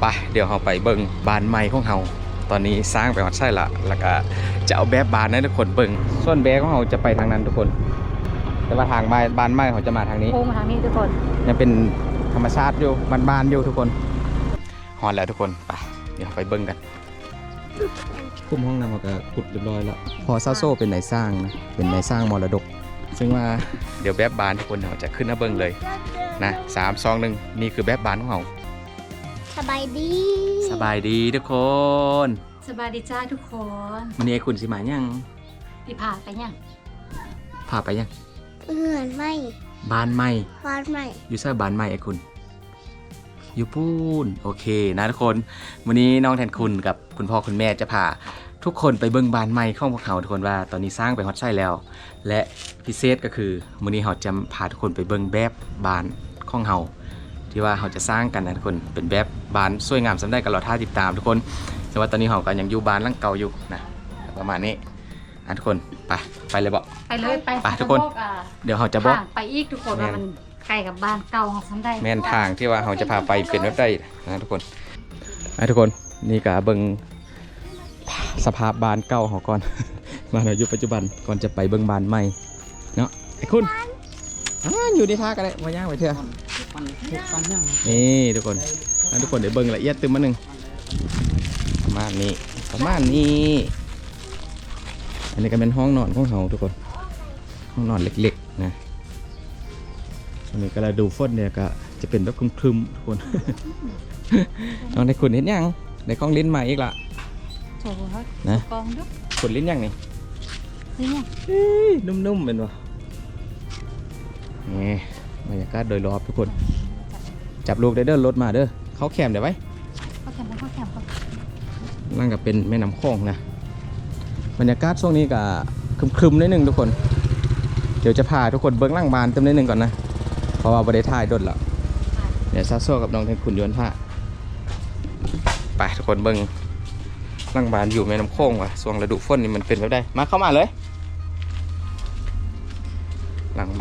ไปเดี๋ยวเราไปเบิ่งบานใหม่ของเราตอนนี้สร้างไปฮอดใช่ละแล้วก็จะเอาแบบบานให้ทุกคนเบิ่งส่วนแบบของเราจะไปทางนั้นทุกคน แต่ว่าทางบานบานใหม่เขาจะมาทางนี้โค้งมาทางนี้ทุกคนยังเป็นธรรมชาติอยู่บานๆอยู่ทุกคนฮอนแล้วทุกคนไปเดี๋ยวไปเบิ่งกันคุ้มห้องน้ำมันก็ขุดเรียบร้อยแล้วพอซาโซเป็นนายสร้างนะเป็นนายสร้างมรดก ซึ่งว่าเดี๋ยวแบบบานทุกคนเราจะขึ้นหน้าเบิ่งเลยนะสามสองหนึ่งนี่คือแบบบานของเรา สบายดีสบายดีทุกคนสบายดีจ้าทุกคนวันนี้ไอ้คุณสิมายังพี่ผ่าไปยังพาไปยังเหมือนไม่บานใหม่วาดไม่ยูเซอร์บานใหม่ไอ้คุณอยู่ปูนโอเคนะทุกคน วันนี้น้องแทนคุณกับคุณพ่อคุณแม่จะพาทุกคนไปเบิ้งบานใหม่ของพวกเขาทุกคนว่าตอนนี้สร้างไปฮอตใช่แล้ว และพิเศษก็คือวันนี้เราจะพาทุกคนไปเบิ้งแบบบานของเรา ที่ว่าเราจะสร้างกันนะทุกคนเป็นแบบบานสวยงามสำได้กันเราท่าติดตามทุกคนแต่ว่าตอนนี้เราก็ยังอยู่บานหลังเก่าอยู่นะประมาณนี้อะทุกคนไปไปเลยบอกไปเลยไปไปทุกคนจะบอกอ่าเดี๋ยวเราจะบอกทางไปอีกทุกคนแม่นว่ามันใกล้กับบ้านเก่าของฉันได้แม่นทางที่ว่าเราจะพาไปเป็นแบบได้นะทุกคนอะทุกคนนี่ก็เบิ่งสภาพบ้านเก่าเขาก่อนบ้านเราอยู่ปัจจุบันก่อนจะไปเบิ่งบ้านใหม่เนาะไอ้คุณอ่าอยู่ในท่ากันเลยมาย่างไปเถอะ นี่ทุกคนอะทุกคนเดี๋ยวเบิ่งละเอียดตึมมาหนึ่งประมาณนี้ประมาณนี้ อันนี้ก็เป็นห้องนอนของเขาทุกคน ห้องนอนเล็กๆนะอันนี้ก็เราดูฝนเนี่ยก็จะเป็นแบบครึมๆทุกคนน้องได้ขุนเห็นยังได้กล้องลิ้นมาอีกละโถ่ครับนะกองดุ๊กขุนลิ้นยังนี่นี่ไงเอ้ยนุ่มๆเป็นวะนี่ บรรยากาศโดยรอบทุกคน จับลูกได้เด้อรถมาเด้อเขาแคมเดี๋ยวไว้เข้าแคมป์เข้าแคมป์เข้านั่งกับเป็นแม่น้ำโขงนะบรรยากาศช่วงนี้ก็ครึมๆนิดนึงทุกคน เดี๋ยวจะพาทุกคนเบิ้งล่างบานเต็มนิดนึงก่อนนะเพราะว่าบริถ่ายดดแล้วเดี๋ยวซาโซกับน้องเทนคุณยวนผ้าไปทุกคนเบิ้งล่างบานอยู่แม่น้ำโขงว่ะช่วงฤดูฝนนี่มันเป็นแบบใดมาเข้ามาเลย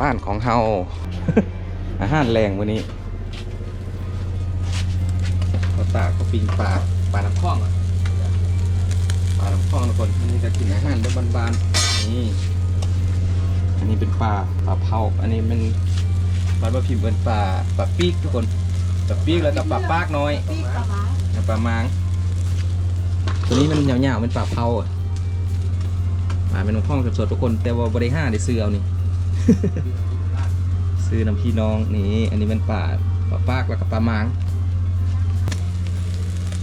บ้านของเฮา อาหารแรงวันนี้เขาตากเขาปิงปลาปลาน้ำคลองอะปลาน้ำคลองทุกคนอันนี้จะกินอาหารแบบบานๆนี่อันนี้เป็นปลาปลาเผาอันนี้มันปลาบะพิมพ์เป็นปลาปลาปีกทุกคนปลาปีกแล้วก็ปลาปากน้อยปลามางตัวนี้มันยาวๆเป็นปลาเผาอะมาเป็นน้ำคลองสดๆทุกคน แต่ว่าบริห้าได้ซื้อเอานี่ ซื้อน้ำพี่น้องนี่อันนี้เป็นปลาปลาปากแล้วก็ปลามาง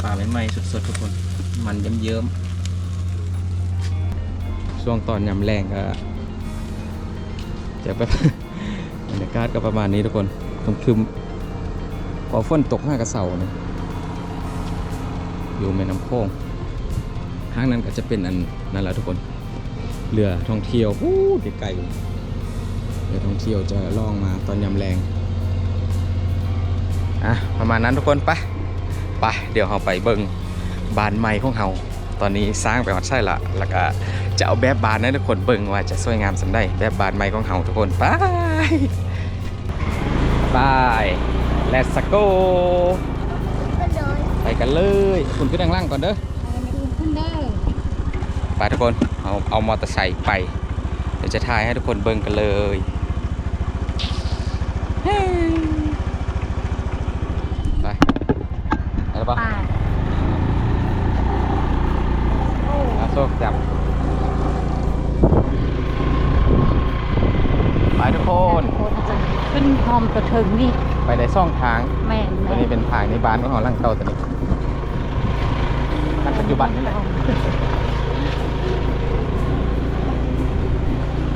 ปลาใหม่ๆสดๆทุกคน มันเยิ้มๆช่วงตอนยำแรงก็จะแบบบรรยากาศก็ประมาณนี้ทุกคนครึมๆพอฝนตกห้ากระเสาเนี่ยอยู่แม่น้ำโขงข้างนั้นก็จะเป็นอันนั่นแหละทุกคน เรือท่องเที่ยวพูดไกลๆ เรือท่องเที่ยวจะล่องมาตอนยามแรงอะประมาณนั้นทุกคนปไปะเดี๋ยวเราไปเบิ่งบานใหม่ของเราตอนนี้สร้างไปฮอดใช่ละแล้วก็จะเอาแบบบานให้ทุกคนเบิ่งว่าจะสวยงามสำได้แบบบานใหม่ของเราทุกคนไปไป let's go ก็เลยไปกันเลยคุณขึ้นด้านล่างก่อนเด้อขึ้นไปทุกคนเอาเอามอเตอร์ไซค์ไป เดี๋ยวจะถ่ายให้ทุกคนเบิ่งกันเลย ไปไปแล้วปะป้าโอ้อาโซกจับ ไปทุกคนโหจะขึ้นหอมกระเทิงนี่ ไปในช่องทางแม่นตัวนี้เป็นทางในบ้านของเราล่างเก่าตัวนี้ณปัจจุบันนี่แหละ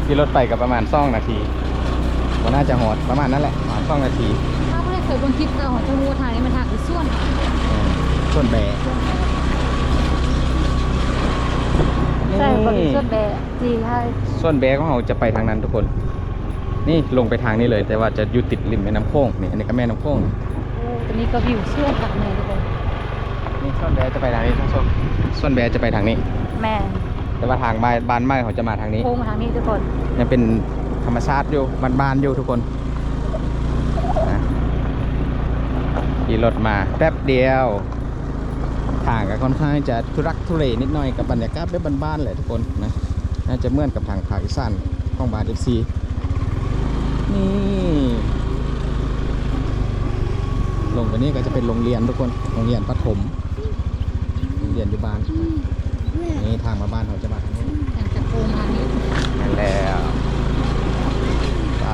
ที่รถไปกับประมาณซ่องนาที ก็น่าจะหอดประมาณนั้นแหละประมาณซ่องนาทีถ้าไม่ได้เคยบนคลิปเราของเจ้าวัวทางนี้มันทางอีส่วนส่วนแบะใช่ก็มีส่วนแบะจีให้ส่วนแบะของเราจะไปทางนั้นทุกคน นี่ลงไปทางนี้เลย แต่ว่าจะอยู่ติดริมแม่น้ำโขงนี่อันนี้ก็แม่น้ำโขงโอ้ตอนนี้ก็วิวส่วนทางนี้ทุกคนนี่ส่วนแบะจะไปทางนี้ท่านผู้ชมส่วนแบะจะไปทางนี้ แม่นแต่ว่าทางบ้านบ้านไม้เขาจะมาทางนี้โค้งมาทางนี้ทุกคนยังเป็นธ รรมชาติอยู่บ้านๆอยู่ทุกคนนะขี่รถมาแป๊บเดียวางก็ค่อนข้างจะทุรักทุเลนิดหน่อยกับบรรยากาศแบบบ้านๆแหละทุกคนนะน่าจะเหมือนกับทางภาคอีสานของบาร์เอฟซีนี่ลงไปนี้ก็จะเป็นโรงเรียนทุกคนโรงเรียนประถมโรงเรียนอยู่บ้านนี่ทางมาบ้านเขาจะมาทางนี้อยากจะโกงมานี่นั่นแล้วไป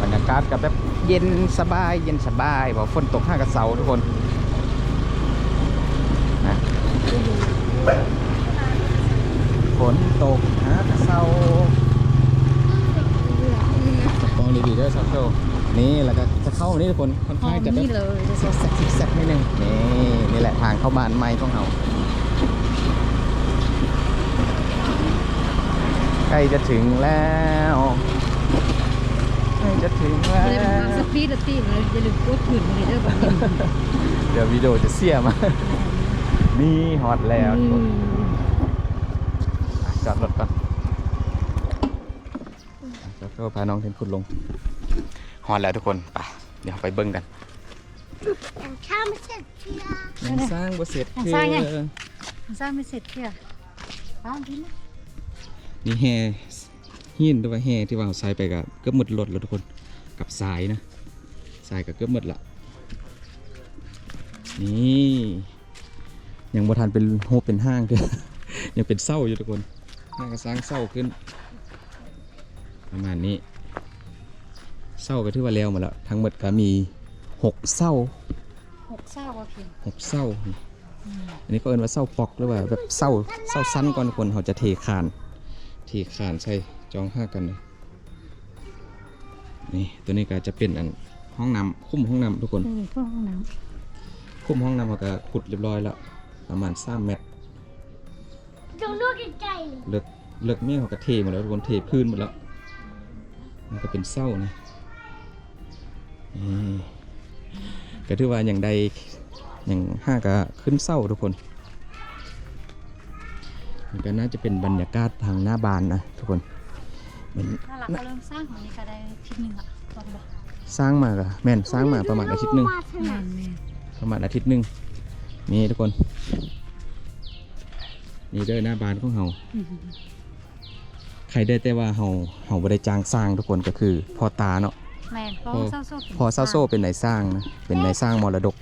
บรรยากาศกับแบบเย็นสบายเย็นสบายบอกฝนตกห้ากระเสาทุกคนนะฝนตกห้ากระเสาจับกล้องดีๆเด้วยซับโซนี่แล้วก็จะเข้านี่ทุกคนค่อนห้อข้างงจะแบนี่บเลยจะซิกแซกซิกแซกนิดนึงนี่นี่แหละทางเข้าบ้านใหม่ของเราใกล้จะถึงแล้วใกล้ จะถึงแล้ไม่ได้เป็นความวสปีดตีเลยอย่าลืมกดขืนเลยเด้อแบบนี้เดี๋ยววิดีโอจะเสียมานี่ฮอตแล้วทุกคนอะจอดรถก่อนแล้วก็พาน้องเทนคุณลงฮอตแล้วทุกคนไปเดี๋ยวไปเบิ้งกันอย่างข้ามเสร็จเชียร์ยังสร้างบ่เสร็จยังสร้างไงสร้างไม่เสร็จเที่ยบ้านที่นี่นี่แห่หินด้วยแห่ที่ว่าเอาทรายไปกับเกือบหมดรถแล้วทุกคนกับทรายนะทรายกับเกือบหมดละนี่ยังบ่ทันเป็นโฮปเป็นห้างคือยังเป็นเศร้าอยู่ทุกคนน่าก็สร้างเศร้าขึ้น ประมาณนี้เศร้าก็ถือว่าแล้วหมาแล้วทั้งหมดก็มีหกเศร้าหกเศร้าว่าเพียงหกเศร้าอันนี้ก็เอินว่าเศร้าปอกหรือว่าแบบเศร้าเศร้าสั้นก่อนทุกคนเขาจะเทคาน เทคานใส่ จองห้ากันเลยนี่ตัวนี้ก็จะเป็นอันห้องน้ำคุ้มห้องน้ำทุกคนเออพวกห้องน้คุ้มห้องน้ำเขาก็ขุดเรียบร้อยแล้วประมาณสามเมตร จงดูไกลๆเลยเลิกเลิกเมี่ยเขาก็เทหมดแล้วทุกคนเทพื้นหมดแล้วมันก็เป็นเศร้านะนี่ก็ถือว่าอย่างใดอย่างห้าก็ขึ้นเศร้าทุกคนมันก็น่าจะเป็นบรรยากาศทางหน้าบานนะทุกคนมันำ ถ้าหลักก็เริ่มสร้างของนี้ก็ได้ทิศหนึ่งอะตอนบอกสร้างมาก็แม่นสร้างมาประมาณอาทิตย์หนึ่งวาสแม่นานแม่ประมาณอาทิตย์หนึ่งนี่ทุกคนนี่เด้อหน้าบานของเฮาใครได้แต่ว่าเฮาเฮาบ่ได้จ้างสร้างทุกคนก็คือพ่อตาเนาะแม่พอเศร้าโซ่พอซาโซเป็นนายสร้างนะเป็นนายสร้างมรดก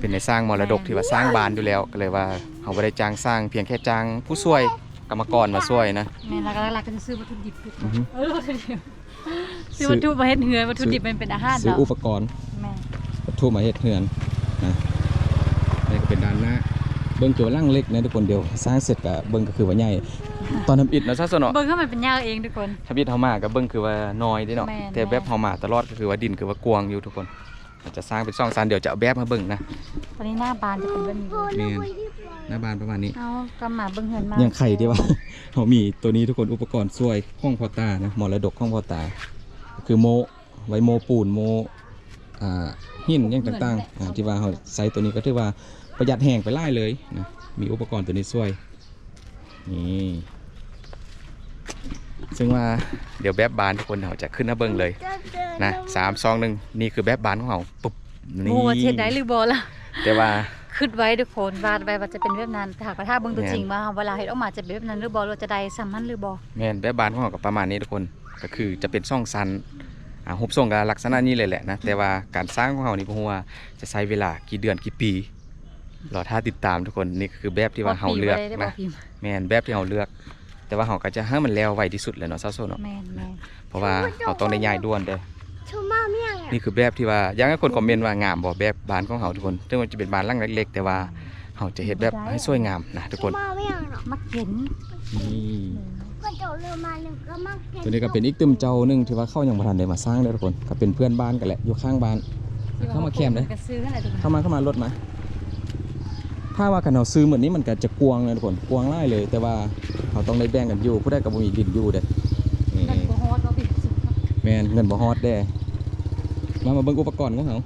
เป็นนายสร้างมรดกที่ว่าสร้างบ้านอยู่แล้วก็เลยว่าเฮาบ่ได้จ้างสร้างเพียงแค่จ้างผู้ช่วย กรรมกรมาช่วยนะ แม่หลักๆหลักๆก็จะซื้อวัตถุดิบทุกอือฮึเออวัตถุดิบซื้อวัตถุมาเฮ็ดเหือนวัตถุดิบมันเป็นอาหารซื้อเนาะอุปกรณ์แม่วัตถุมาเฮ็ดเฮือนนะนี่ก็เป็นด้านหน้าเบิ่งตัวล่างเล็กนะทุกคนเดียวสร้างเสร็จก็เบิ่งก็คือว่าใหญ่ตอนทำอิฐเนาะซะซะเนาะเบิ่งเข้ามันเป็นยากเองทุกคนทำอิฐเฮามาก็เบิ่งคือว่าน้อยเด้เนาะแม่นแต่แบบเฮามาตลอดก็คือว่าดินคือว่ากวางอยู่ทุกคนอาจจะสร้างเป็นช่องซันเดี๋ยวจะเอาแบบมาเบิ่งนะตอนนี้หน้าบานจะเป็นแบบนี้ โอ้ยนี่ลุยที่ปล่อยหน้าบ้านประมาณนี้ เอากำหมาเบิ่งเหือนมาอย่างไข่ที่ว่าเขามีตัวนี้ทุกคนอุปกรณ์ช่วยห้องพอตานะมรดกห้องพอตา คือโมไว้โมปูนโมอ่าหินอย่างต่างๆอ่าที่ว่าเขาใส่ตัวนี้ก็ถือว่าประหยัดแห้งไปไล่เลยนะมีอุปกรณ์ตัวนี้ช่วยนี่ซึ่งว่าเดี๋ยวแบบบานทุกคนเขาจะขึ้นหน้าเบิ้งเลยเดินเดินนะสามสองหนึ่งนี่คือแบบบานของเขาปุ๊บนี่โอ้เฮ็ดได้หรือบ่ล่ะแต่ว่า คิดไว้ทุกคนวาดไว้ว่าจะเป็นแบบนั้นแต่หากว่าถ้าเบิ่งตัวแม่นจริงว่าเวลาเฮ็ดออกมาจะเป็นแบบนั้นหรือบ่เราจะได้ซ้ำมันหรือบ่แม่นแบบบานของเขากับประมาณนี้ทุกคนก็คือจะเป็นช่องซันอ่าหุบส่งกับลักษณะนี้เลยแหละนะแต่ว่าการสร้างของเขานี่ผมว่าจะใช้เวลากี่เดือนกี่ปีรอถ้าติดตามทุกคนนี่คือแบบที่ว่าเขาเลือกบ่ปีบ่ได้ได้บ่นะพิมพ์แม่นแบบที่เขาเลือก แต่ว่าเขาก็จะให้มันแล้วไวที่สุดเลยเนาะซาโซเนาะแม่นแม่นเพราะว่าเขาต้องได้ย้ายด่วนเด้อชูมาเมี่ยงอะ นี่คือแบบที่ว่าอยากให้คนคอมเมนต์ว่างามบ่แบบบ้านของเขาทุกคนถึงมันจะเป็นบ้านหลังเล็กๆ แต่ว่าเขาจะเฮ็ดแบบให้สวยงามนะทุกชูคนมาเมี่ยงเนาะมักเห็นนี่ก็เจ้าเรือมาหนึ่งก็มักเห็นตัวนี้ก็เป็นอีกตึมเจ้าหนึงที่ว่าเข้ายังบ่ทันได้มาสร้างเลยทุกคนก็เป็นเพื่อนบ้านกันแหละอยู่ข้างบ้าน เข้ามาแคมป์เลยก็ซื้อนั่นแหละทุกคนเข้ามาเข้ามารถมาถ้าว่ากันเราซื้อเหมือนนี้มันก็จะกวางเลยทุกคนกวางไล่เลย แต่ว่าเขาต้องได้แบ่งกันอยู่ผู้ใดกับบ่มีดินอยู่เด้นี่นั่นบ่ฮอดบ่พิมพ์สุดแม่นเงินบ่ฮอดเด้ มามาเบิ่งอุปกรณ์ของเขา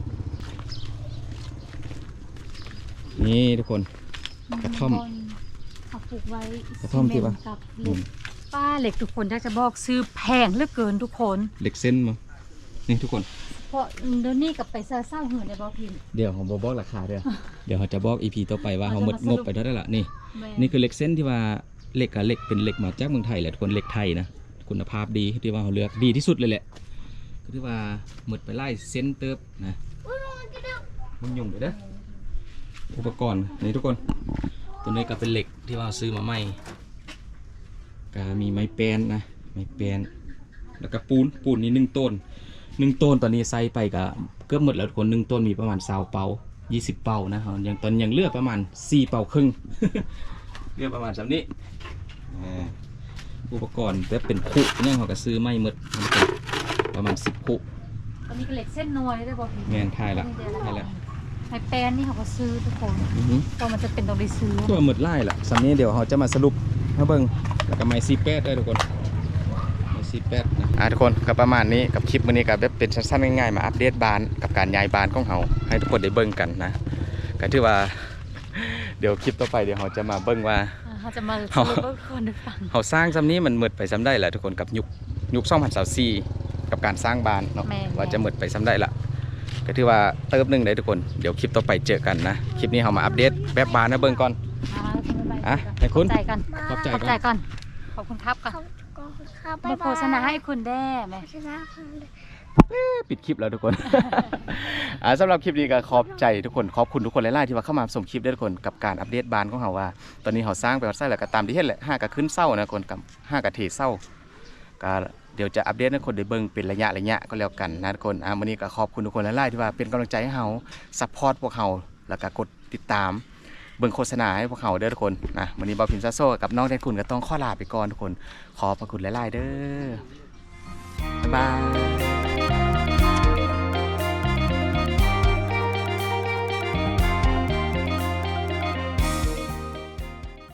นี่ทุกคน กระท่อมเขาปลูกไว้กระท่อมที่ว่าซีเนต์กับเหล็กป้าเหล็กทุกคนถ้าจะบอกซื้อแพงเหลือเกินทุกคนเหล็กเส้นมานี่ทุกคนปราะเดี๋ยวนี้กลับไปซาเศร้าหื่นได้บ่พิมพ์เดี๋ยวผมบบอกราคาเด้อเดี๋ยวเขาจะบอก EP ต่อไปว่าเขาหมดเขาจะมาสรุปงบไปเท่าไหร่ละนี่แม่นี่คือเหล็กเส้นที่ว่าเหล็กกับเหล็กเป็นเหล็กมาจากเมืองไทยแหละทุกคนเหล็กไทยนะคุณภาพดีที่ว่าเขาเลือกดีที่สุดเลยแหละ ก็ที่ว่าหมดไปไล่เส้นเติบนะอุ้ยมันกระโดดมันยุ่งเลยเด้ออุปกรณ์นี่ทุกคน ตัวนี้ก็เป็นเหล็กที่ว่าซื้อมาใหม่ก็มีไม้แปนนะไม้แปนแล้วก็ปูนปูนนี่หนึ่งต้นหนึ่งต้นตอนนี้ใส่ไปก็เกือบหมดแล้วทุกคนหนึ่งต้นมีประมาณสาวเปายี่สิบเปานะเขายังตอนยังเหลือกประมาณสี่เปาครึ่งเรียกประมาณสำนี้อ่าอุปกรณ์แต่เป็นคุเนี่ยเขาก็ซื้อไม่หมด ประมาณสิบคุตอนนี้ก็เหล็กเส้นนวยได้บ่พิมพ์แมนไทยละไทยละไม้แป้นนี่เขาก็ซื้อทุกคนอือหือก็มันจะเป็นต้องได้ซื้อตัวหมดไล่ละสำนี้เดี๋ยวเขาจะมาสรุปให้เบิ่งแล้วก็ไม้ซีแปดได้ทุกคนไม้ซีแปดนะอ่าทุกคนก็ประมาณนี้กับคลิปวันนี้ก็แบบเป็นสั้นๆง่ายๆมาอัปเดตบ้านกับการย้ายบ้านของเขาให้ทุกคนได้เบิ่งกันนะก็ถือว่าเดี๋ยวคลิปต่อไปเดี๋ยวเขาจะมาเบิ่งว่าอ่าเขาจะมาสเอารุปให้ทุกคนได้ฟังเขาสร้างซ้ำนี้มันหมดไปซ้ำได้แหละทุกคนกับยุคยุค2024 กับการสร้างบ้านเนาะแม่น ว่าจะหมดไปซ้ำได้ละก็ถือว่าเติมหนึ่งได้ทุกคนเดี๋ยวคลิปต่อไปเจอกันนะคลิปนี้เขามาอัปเดตแบบบ้านนะเบิ่งก่อนอ่าบ๊ายบายอะให้คุณขอบใจกันขอบใจขอบก่ใจอนก่อนขอบคุณครับก่อนเขาก็เขาไปมาโฆษณาให้คุณแด้ไหมโฆษณาเขาเลยปิดคลิปแล้วทุกคน อ่าสำหรับคลิปนี้ก็ขอบใจทุกคนขอบคุณทุกคนหลายๆที่ว่าเข้ามาชมคลิปด้วยทุกคนกับการอัปเดตบ้านของเราว่า ตอนนี้เขาสร้างไปวัดไส้แล้วก็ตามที่เห็นแหละห้าก็ขึ้นเศร้านะคนกับห้าก็เทเศร้าก็ เดี๋ยวจะอัปเดตให้คนได้เบิ่งเป็นระยะระยะก็แล้วกันนะทุกคนอะวันนี้ก็ขอบคุณทุกคนหลายๆที่ว่าเป็นกำลังใจให้เฮาซัพพอร์ตพวกเฮาแล้วก็กดติดตามเบิ่งโฆษณาให้พวกเขาเด้อทุกคนนะวันนี้บอพิมซาโซกับน้องแทนคุณก็ต้องขอลาไปก่อนทุกคน ขอพระคุณหลายๆเด้อบ๊ายบาย